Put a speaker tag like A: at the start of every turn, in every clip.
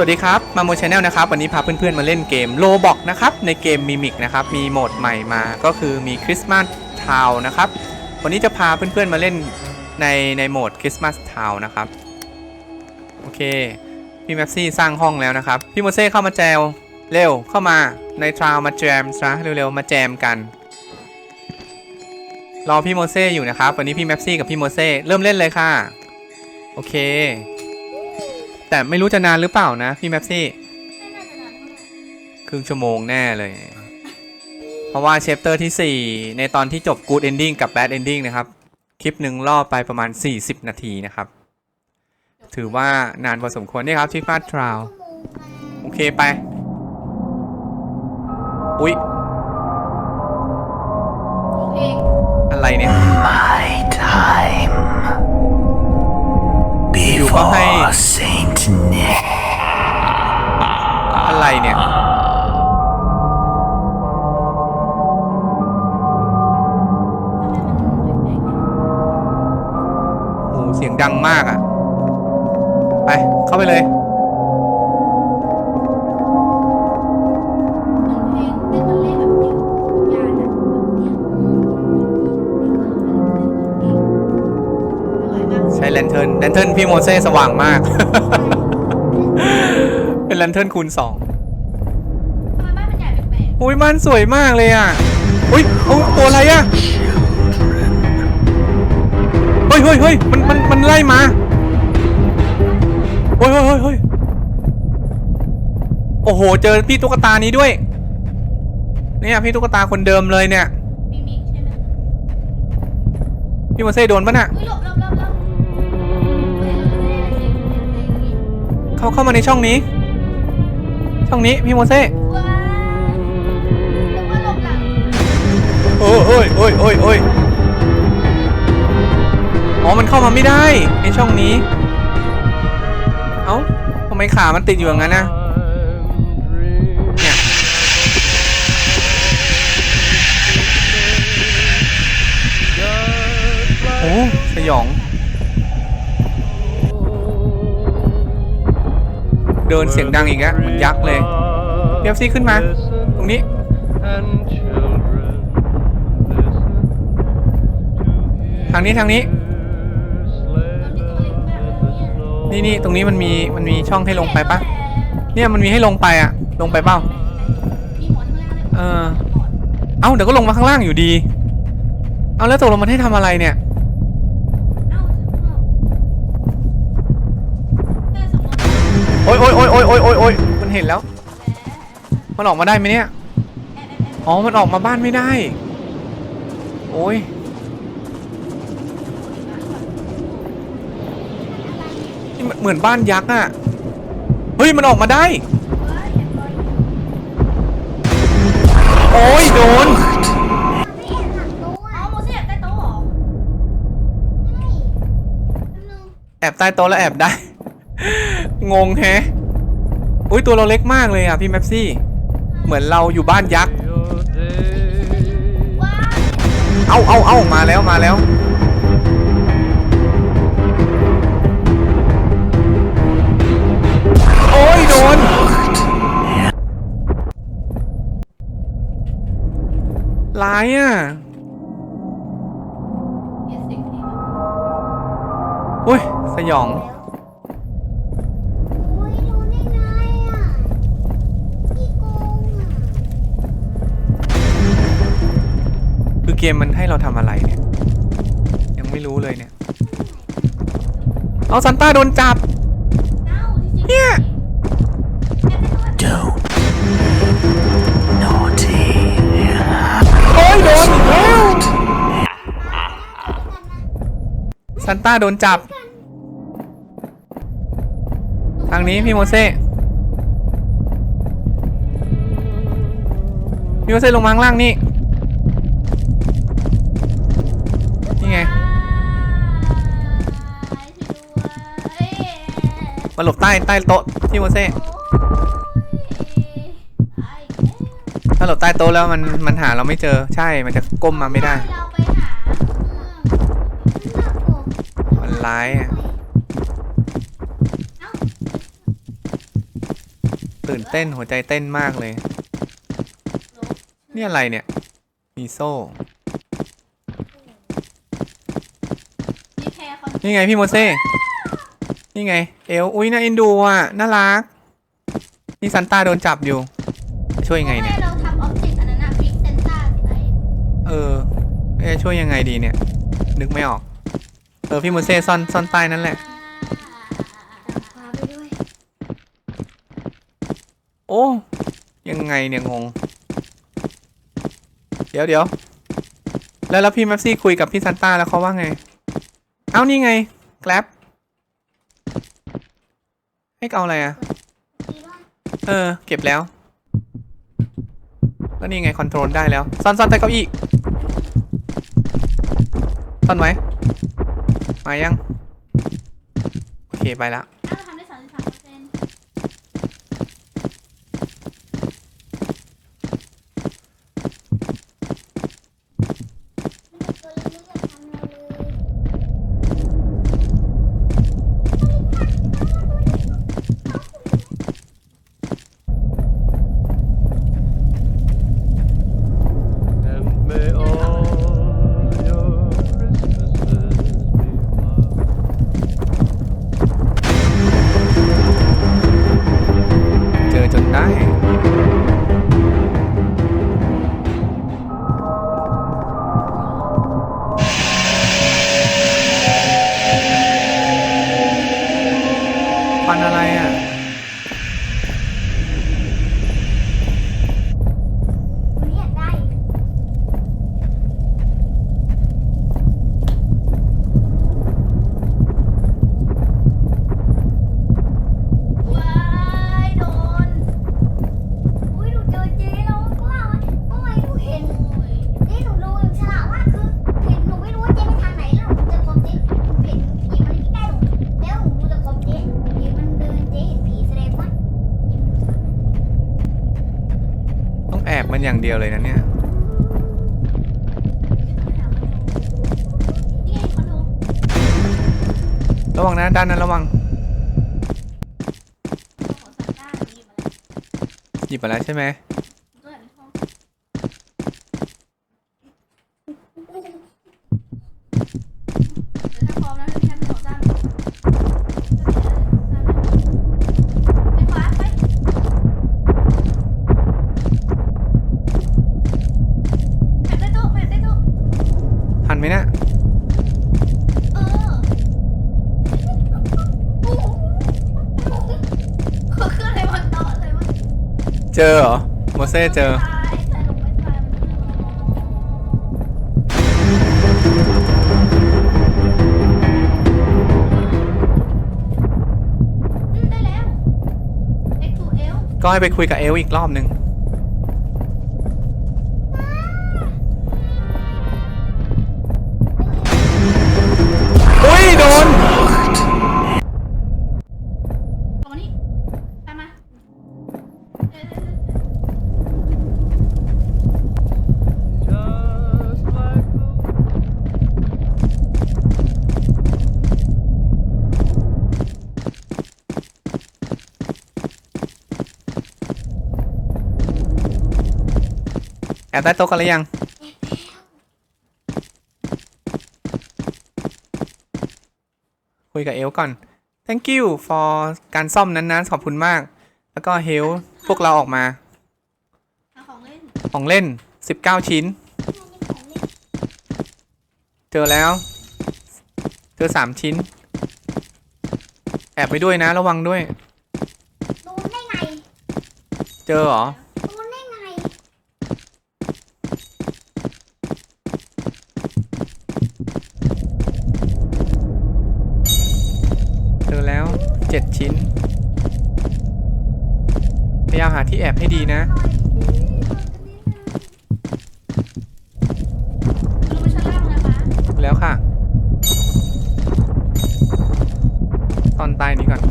A: สวัสดีครับ มาโมชแนลนะครับ วันนี้พาเพื่อนๆมาเล่นเกมโลบอกนะครับ ในเกมมิมิกนะครับ มีโหมดใหม่มาก็คือมีคริสต์มาสทาวนะครับ วันนี้จะพาเพื่อนๆมาเล่นในในโหมดคริสต์มาสทาวนะครับ โอเค พี่แม็กซี่สร้างห้องแล้วนะครับ พี่โมเซ่เข้ามาแจวเร็วเข้ามาในทราวมาแจมซะเร็วๆมาแจมกัน รอพี่โมเซ่อยู่นะครับ วันนี้พี่แม็กซี่กับพี่โมเซ่เริ่มเล่นเลยค่ะ โอเค แต่ไม่รู้จะนานหรือเปล่านะพี่แม็กซี่ครึ่งชั่วโมงแน่เลย เพราะว่าเชปเตอร์ที่ 4 ในตอนที่จบ Good Ending กับ Bad Ending นะครับ คลิปหนึ่งล่อไปประมาณ 40 นาทีนะครับ ถือว่านานพอสมควรนี่ครับที่ฟาดทราวโอเคไป อุ๊ยอะไรเนี่ย
B: My time
A: อยู่ก็ให้ อะไรเนี่ย โอ้โหเสียงดังมากอะ่ะ ไป เข้าไปเลย แลนเทิร์นแลนเทิร์นพี่โมเซ่สว่างมาก เป็นแลนเทิร์นคูณสองอุ้ยมันสวยมากเลยอะ อุ้ยเอาตัวอะไรอะ เฮ้ยเฮ้ยเฮ้ยมันมันมันไล่มา เฮ้ยเฮ้ยเฮ้ยเฮ้ยโอ้โห เจอพี่ตุ๊กตานี้ด้วย เนี่ยพี่ตุ๊กตาคนเดิมเลยเนี่ยพี่โมเซ่โดนปะน่ะ เข้าเข้ามาในช่องนี้ ช่องนี้พี่โมเซ่โอ้ยโอ้ยโอ้ยโอ้ยโอ้ยอ๋อมันเข้ามาไม่ได้ในช่องนี้ เอ้าทำไมขามันติดอยู่อย่างนั้นนะเนี่ยโอ้สยอง เดินเสียงดังอีกแล้วเหมือนยักษ์เลยเพียบซี่ขึ้นมา ตรงนี้ ทางนี้ทางนี้ นี่นี่ตรงนี้มันมีมันมีช่องให้ลงไปปะเนี่ยมันมีให้ลงไปอะลงไปเปล่าเออเอ้าเดี๋ยวก็ลงมาข้างล่างอยู่ดี เอาแล้วตกลงมันให้ทำอะไรเนี่ย อ๊ยโอ๊ยโอ๊ยโอ๊ยโอ๊ยโอ๊ยโอ๊ยมันเห็นแล้ว มันออกมาได้ไหมเนี่ย อ๋อ มันออกมาบ้านไม่ได้ โอ้ย นี่มันเหมือนบ้านยักษ์อะเฮ้ย มันออกมาได้ โอ้ย โดนแอบใต้โต๊ะแล้วแอบได้ งงแฮะอุ้ยตัวเราเล็กมากเลยอะพี่แม็ปซี่ เหมือนเราอยู่บ้านยักษ์ เอาเอาเอามาแล้วมาแล้ว โอ้ยโดน ร้ายอะอุ้ย สยอง มมันให้เราทำอะไรเนี่ย ยังไม่รู้เลยเนี่ย เอาซันต้าโดนจับ เนี่ย
B: Don't. Naughty.
A: โอ้ยโดนอีกแล้วซันต้าโดนจับ ทางนี้พี่โมเซ่พี่โมเซ่ลงมาข้างล่างนี่ นี่ไง มาหลบใต้ใต้โต๊ะพี่โมเซ่ถ้าหลบใต้โต๊ะแล้วมันมันหาเราไม่เจอใช่มันจะก้มมาไม่ได้
C: เราไปหา
A: มันร้ายอะเต้นหัวใจเต้นมากเลย นี่อะไรเนี่ย มีโซ่
C: มีแพรคอน
A: นี่ไงพี่โมเซ่ นี่ไง เอลอุ้ยน่าเอ็นดูอะน่ารัก นี่ซันต้าโดนจับอยู่ ช่วยยังไงเนี่ย
C: เราทำออบเจกต์อันนั้นอะฟิกเซนต้าสิไอ
A: เออเอ๊ะช่วยยังไงดีเนี่ย นึกไม่ออก เออพี่โมเซ่ซ่อนซ่อนใต้นั่นแหละ
C: พาไปด้วย
A: โอ้ยังไงเนี่ยงง เดี๋ยวเดี๋ยวแล้วแล้วพี่แม็ปซี่คุยกับพี่ซันต้าแล้วเขาว่าไง เอ้านี่ไงแกลบ ให้เอาอะไรอะ เออ เก็บแล้วก็นี่ไงคอนโทรลได้แล้วซ่อนซ่อนใต้เก้าอี้ซ่อนไว้มายัง โอเคไปละ
C: อย่างเดีย
A: วเลยนะเนี่ย ระวังนะด้านนั้นระวัง
C: หยิบมาแล้ว
A: หยิบมาแล้วใช่ไหม
C: ตัวไหนในห้องเดี๋ยวถ้าพร้อมแล้วแค่เป็นของซ้ำไปขวาไปแอบใต้โต๊ะแอบใต้โต๊ะ
A: ทันไหมเนะ
C: เออโอ้โหเครื่องอะไรบนโต๊ะเลยวะ
A: เจอเหรอโมเซ่เจอ
C: ตายแต่ลงไม่ตายมันอืมได้แล้ว X to L
A: ก็ให้ไปคุยกับเอลอีกรอบนึง บใต้โต๊ะกันหรือยัง คุยกับเอลก่อน thank you for การซ่อมนั้นๆขอบคุณมาก แล้วก็ help พวกเราออกมา
C: หาของเล่น
A: ของเล่น 19 ชิ้น เจอแล้ว เจอ 3 ชิ้น แอบไปด้วยนะระวังด้วย
C: ดูได้ไง
A: เจอเหรอ
C: ดูได้ไง
A: เจอแล้ว 7 ชิ้น พยายามหาที่แอบให้ดีนะ
C: ลงไปชั้นล่างนะคะ
A: แล้วค่ะ ตอนใต้นี้ก่อน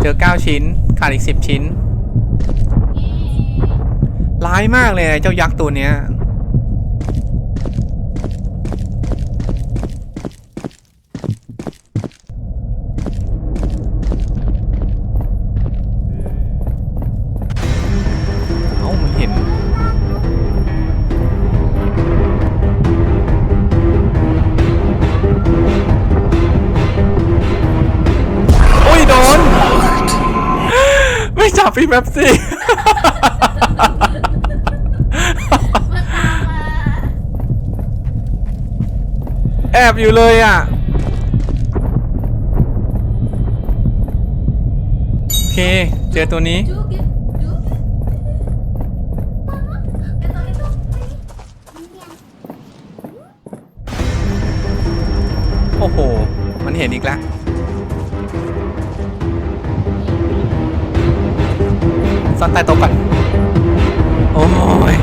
A: เจอ 9 ชิ้น ขาดอีก 10 ชิ้น
C: เย้
A: ร้ายมากเลยไอ้เจ้ายักษ์ตัวเนี้ย พี่แมปซี่
C: มันตามมา
A: แอบอยู่เลยอะ โอเค เจอตัวนี้
C: จุ๊กจุ๊กจุ๊กเดี๋ยวตัวนี้ตัวนี้
A: โอ้โห มันเห็นอีกแล้ว ต้โต๊ะก่อน โอ้ย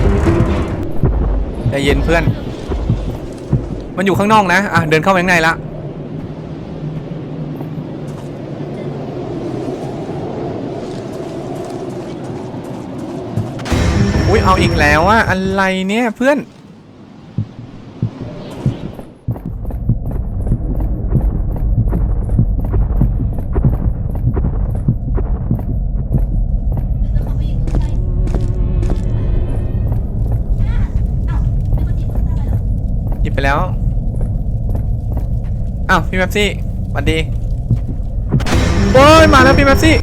A: ใจเย็นเพื่อน มันอยู่ข้างนอกนะ อะ เดินเข้าไปข้างในละ อุ้ยเอาอีกแล้วอะอะไรเนี่ยเพื่อน แล้วอ้าวพี่แมปซี่สวัสดีโอ้ยมาแล้วพี่แมปซี่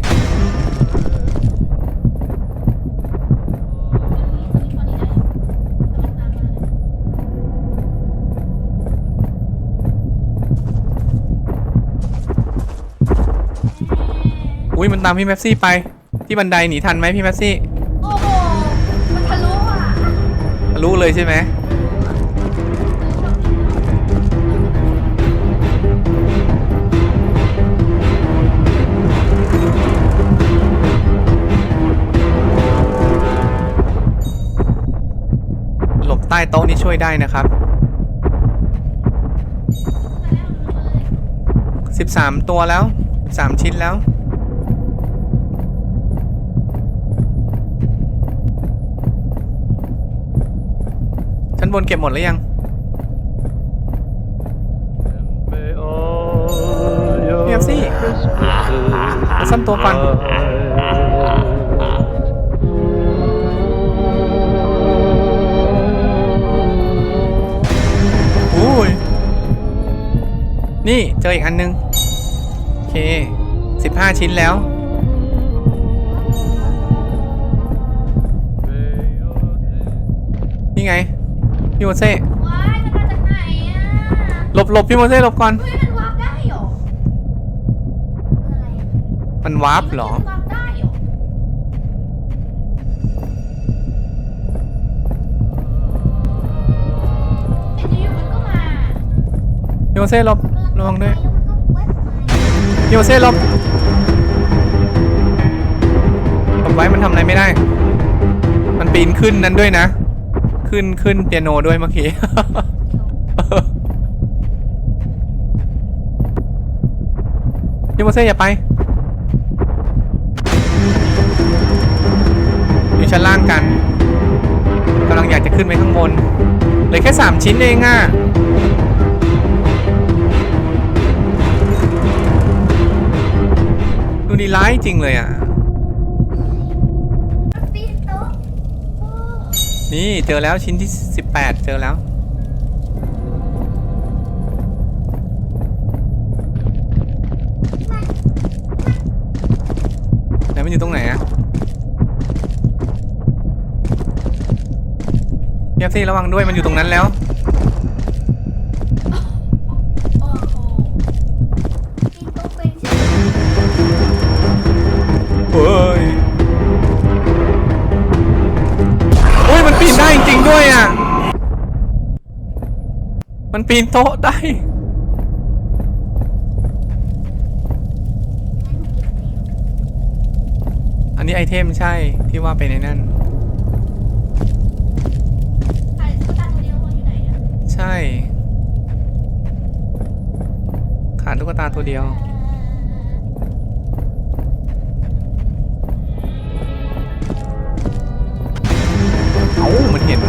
A: อุ้ยมันตามพี่แมปซี่ไป ที่บันไดหนีทันไหมพี่แมปซี่
C: โอ้โหมันทะลุอะ
A: รู้เลยใช่ไหม โต๊ะนี่ช่วยได้นะครับ 13 ตัวแล้ว 3 ชิ้นแล้ว ชั้นบนเก็บหมดหรือยัง
D: May all your
A: Yes, see.
D: Christmases
A: ซ่อนตัวก่อน ยนี่เจออีกอันนึง โอเค15ชิ้นแล้ว
D: May your days
A: นี่ไง พี่โมเซ่
C: ว้ายมันมาจากไหนอะ
A: หลบหลบพี่โมเซ่หลบก่อน
C: เฮ้ยมันวาร์ปได้เหรออะไรอะ
A: มันวาร์ปเหรอ
C: มันวาร์ป
A: โมเซ่ลบระวังด้วย
C: แล้วมันก็แวบมา
A: พี่โมเซ่ลบลบไว้มันทำอะไรไม่ได้ มันปีนขึ้นนั้นด้วยนะ ขึ้นขึ้นเปียโนด้วยเมื่อกี้โมเซ่อย่าไป อยู่ชั้นล่างกันกำลังอยากจะขึ้นไปข้างบนเหลือแค่สามชิ้นเองอะ ดูดีร้ายจริงเลยอะ
C: นปีนโต๊ะโอ้
A: นี่เจอแล้วชิ้นที่ 18 เจอแล้ว แล้วมันอยู่ตรงไหนอะเพียบซี่ระวังด้วยมันอยู่ตรงนั้นแล้ว ด้วยอะ มันปีนโต๊ะได้ อันนี้ไอเทมใช่ที่ว่าเป็นในนั่น ใช่ ขาดตุ๊กตาตัวเดียว เอ้ามันเห็น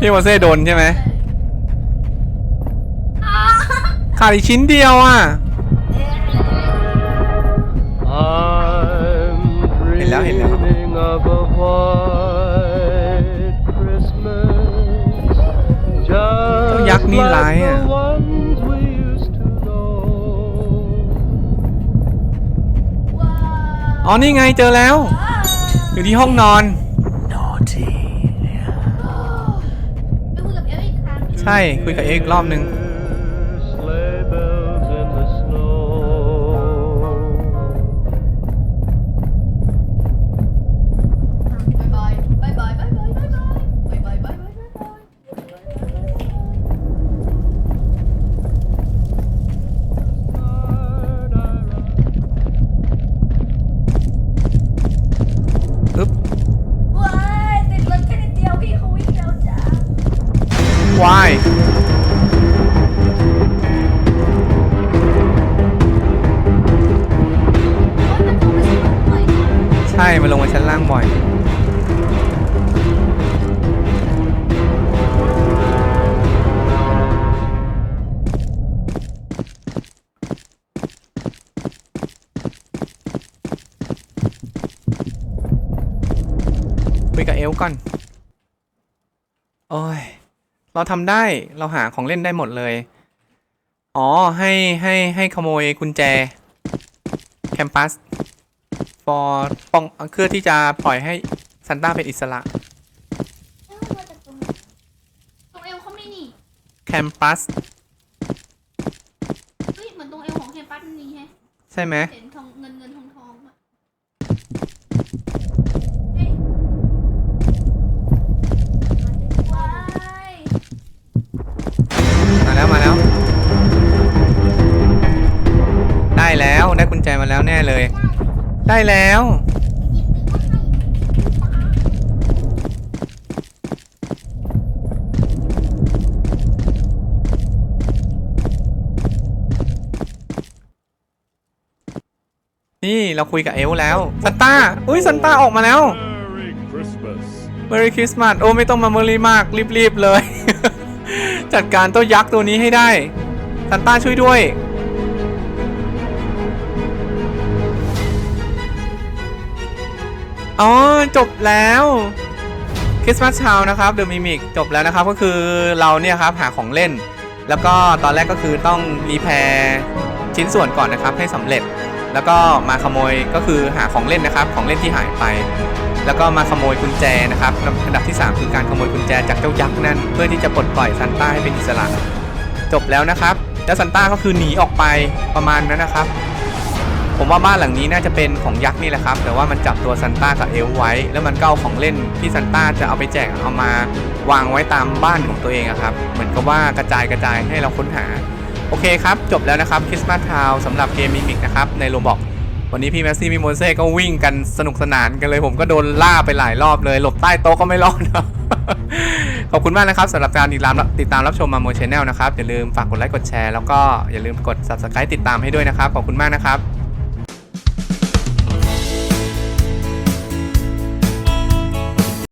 A: พี่โมเซ่โดนใช่ไหม
C: อ๋อ
A: ขาดอีกชิ้นเดียวอะ
D: I'm
A: ห็นแล้วเห็นแล้ว
D: Dreaming of a white
A: นี่ร้ายอ๋อนี่ไงเจอแล้ว อยู่ที่ห้องนอน ใช่ คุยกับเอ็กรอบ
C: หนึ่
A: ง ยกับเอลก่อน โอ้ย เราทำได้ เราหาของเล่นได้หมดเลย อ๋อ ให้ให้ให้ขโมยกุญแจ แคมปัส for ป้องเพื่อที่จะปล่อยให้ซันต้าเป็นอิสระ
C: เอ้ามาจากตรงไหนตรงเอวเขาไม่นี่
A: แคมปัส
C: เฮ้ยเหมือนตรงเอวของเฮปัสนี่แฮะ
A: ใช่ไหม
C: เห็น
A: แจมาแล้วแน่เลย ได้แล้ว
C: หยิบไปก็ให้ตา
A: นี่เราคุยกับเอลแล้วซันต้าอุ้ยซันต้าออกมาแล้ว
E: Merry Christmas.
A: Merry Christmas โอ้ไม่ต้องมาเมอรี่มากรีบๆเลย จัดการตัวยักษ์ตัวนี้ให้ได้ซันต้าช่วยด้วย อ๋อจบแล้วคริสต์มาสชาวนะครับเดอะมิมิกจบแล้วนะครับก็คือเราเนี่ยครับหาของเล่น แล้วก็ตอนแรกก็คือต้องรีแพร์ชิ้นส่วนก่อนนะครับให้สำเร็จ แล้วก็มาขโมยก็คือหาของเล่นนะครับของเล่นที่หายไป แล้วก็มาขโมยกุญแจนะครับอันดับที่ 3 คือการขโมยกุญแจจากเจ้ายักษ์นั่นเพื่อที่จะปลดปล่อยซันต้าให้เป็นอิสระ จบแล้วนะครับแล้วซันต้าก็คือหนีออกไปประมาณนั้นนะครับ ผมว่าบ้านหลังนี้น่าจะเป็นของยักษ์นี่แหละครับ แต่ว่ามันจับตัวซันต้ากับเอลไว้ แล้วมันก็เอาของเล่นที่ซันต้าจะเอาไปแจกเอามาวางไว้ตามบ้านของตัวเองครับ เหมือนกับว่ากระจายกระจายให้เราค้นหา โอเคครับ จบแล้วนะครับคริสต์มาสทาวสำหรับเกมมิมิกนะครับในโรบอกวันนี้พี่แมสซี่พี่โมเซ่ก็วิ่งกันสนุกสนานกันเลย ผมก็โดนล่าไปหลายรอบเลย หลบใต้โต๊ะก็ไม่รอดขอบคุณมากนะครับสำหรับการติดตามติดตามรับชมมาโมชแนลนะครับอย่าลืมฝากกดไลค์กดแชร์แล้วก็อย่าลืมกด subscribe ติดตามให้ด้วยนะครับขอบคุณมากนะครับ